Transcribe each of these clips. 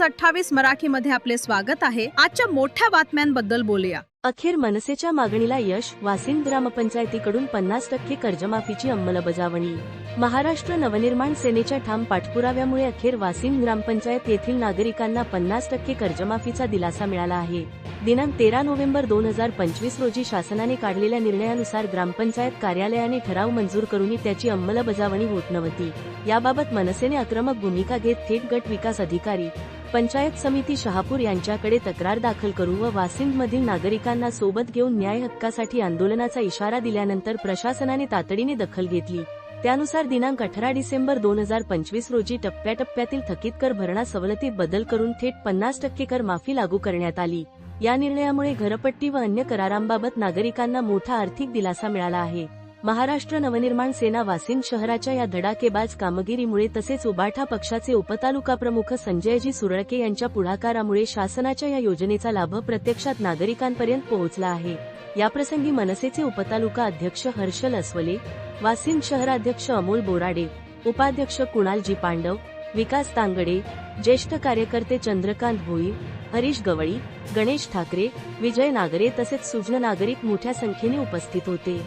News अठ्ठावीस मराठीमध्ये आपले स्वागत आहे. आजच्या मोठ्या बातम्यांबद्दल बोलूया. अखेर मनसेच्या मागणीला यश वासिम ग्रामपंचायतीकडून पन्नास टक्के कर्जमाफीची अंमलबजावणी. महाराष्ट्र नवनिर्माण सेनेच्या ठाम पाठपुराव्यामुळे अखेर वासिम ग्रामपंचायत येथील नागरिकांना पन्नास टक्के कर्जमाफीचा दिलासा मिळाला आहे. दिनांक तेरा नोव्हेंबर दोन हजार पंचवीस रोजी शासनाने काढलेल्या निर्णयानुसार ग्रामपंचायत कार्यालयाने ठराव मंजूर करूनही त्याची अंमलबजावणी होत नव्हती. याबाबत मनसेने आक्रमक भूमिका घेत थेट गट विकास अधिकारी पंचायत समिती शहापूर यांच्याकडे तक्रार दाखल करू व वासिंदमधील नागरिकांना सोबत घेऊन न्याय हक्कासाठी आंदोलनाचा इशारा दिल्यानंतर प्रशासनाने तातडीने दखल घेतली. त्यानुसार दिनांक अठरा डिसेंबर दोन हजार पंचवीस रोजी टप्प्याटप्प्यातील थकीत कर भरणा सवलतीत बदल करून थेट पन्नास टक्के कर माफी लागू करण्यात आली. या निर्णयामुळे घरपट्टी व अन्य करारांबाबत नागरिकांना मोठा आर्थिक दिलासा मिळाला आहे. महाराष्ट्र नवनिर्माण सेना वासिंद शहराच्या या धडाकेबाज कामगिरीमुळे तसेच उबाठा पक्षाचे उपतालुका प्रमुख संजयजी सुरळके यांच्या पुढाकारामुळे शासनाच्या या योजनेचा लाभ प्रत्यक्षात नागरिकांपर्यंत पोहोचला आहे. याप्रसंगी मनसेचे उपतालुका अध्यक्ष हर्षल अस्वले वासिंद शहराध्यक्ष अमोल बोराडे उपाध्यक्ष कुणालजी पांडव विकास तांगडे ज्येष्ठ कार्यकर्ते चंद्रकांत भोई हरीश गवळी गणेश ठाकरे विजय नागरे तसेच सुजन नागरिक मोठ्या संख्येने उपस्थित होते.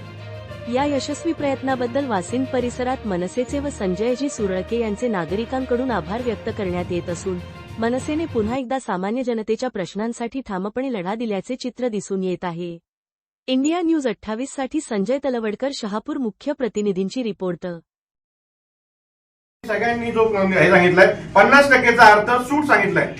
या यशस्वी प्रयत्नाबद्दल वासिंद परिसरात मनसेचे व संजयजी सुरळके यांचे नागरिकांकडून आभार व्यक्त करण्यात येत असून मनसेने पुन्हा एकदा सामान्य जनतेच्या प्रश्नांसाठी ठामपणे लढा दिल्याचे चित्र दिसून येत आहे. इंडिया न्यूज अठ्ठावीससाठी संजय तलवडकर शहापूर मुख्य प्रतिनिधींची रिपोर्ट. सगळ्यांनी जो हे सांगितलंय पन्नास टक्केचा अर्थ सूट सांगितलाय.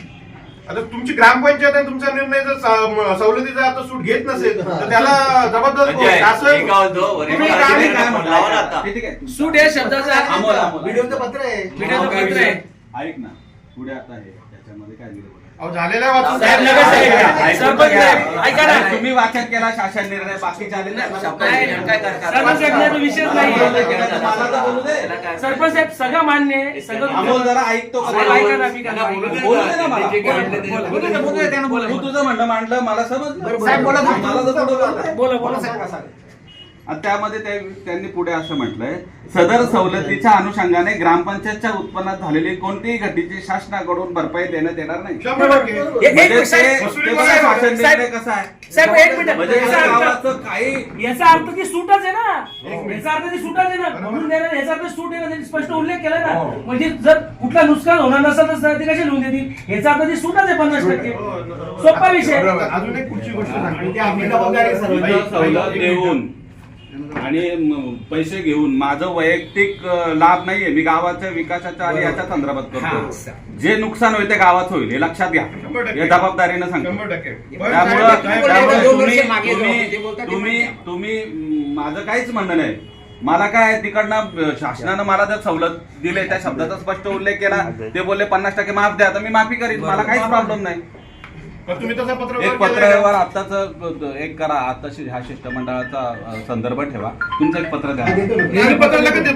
आता तुमची ग्रामपंचायत आणि तुमचा निर्णय जर स- सवलतीचा अर्थ सूट घेत नसेल तर त्याला जबाबदार कोण? म्हणजे शासन? एक गाव दो, वरील तुम्ही गावाचे काय- निर्णय म्हणून लावा ना आता. ठीक आहे. सूट या शब्दाचा अर्थ. व्हिडिओचं पत्र आहे. व्हिडिओचं पत्र आहे. ऐक ना. पुढे आता हे त्याच्यामध्ये काय दिलं अहो, झालेल्या वाचून. साहेब लगेच साहेब, सरपंच साहेब, ऐका ना. तुम्ही वाचन केला शासन निर्णय बाकीचे आले ना. काय काय करतात? सरपंच साहेब नाही, तो विषयच नाही. मला तर बोलू दे. सरपंच साहेब सगळं मान्य आहे. सगळं अमोल जरा ऐकतो का? ऐका ना, मी त्यांना बोलू दे बोलू दे ना ना, मला. ते जे काय म्हणले ते बोला, बोलू दे, बोलू दे, त्यानं बोलू. तू तुझं म्हणणं मांडलं मला समजलं. साहेब, बोला, बोला. मला. बोला. बोला त्यामध्ये त्या- त्यांनी पुढे असं म्हटलंय सदर सवलतीच्या अनुषंगाने ग्रामपंचायतच्या उत्पन्नात झालेली कोणतीही घटीची शासनाकडून भरपाई देण्यात येणार नाही. म्हणजे म्हणजे याचा या अर्थ- ती सूटच आहे ना. याचा अर्थ ती सूटच आहे ना. म्हणून देणार याचा अर्थ सूट आहे ना. स्पष्ट उल्लेख केला ना. म्हणजे जर कुठला नुकसान होणार नसेल तर ते कसे लिहून देतील? याचा अर्थ ती सूटच आहे पन्नास टक्के. सोपा विषय. अजून एक पुढची गोष्ट सांगतो. देऊन. आणि पैसे घेऊन माझं वैयक्तिक लाभ नाहीये. मी गावाच्या विकासाच्या आणि याच्या संदर्भात करतो जे नुकसान होईल ते गावाचं होईल हे लक्षात घ्या. हे जबाबदारीनं सांगतो. त्यामुळं तुम्ही तुम्ही माझं काहीच म्हणणं नाही. मला काय तिकडनं शासनानं मला जर सवलत दिले त्या शब्दाचा स्पष्ट उल्लेख केला ते बोलले पन्नास टक्के माफ द्या तर मी माफी करीन. मला काहीच प्रॉब्लेम नाही. पण तुम्ही तसं पत्र एक पत्रव्यवहार आताच एक करा. आताशी ह्या शिष्टमंडळाचा संदर्भ ठेवा. तुमचं एक पत्र द्या. पत्र लगेच देतो.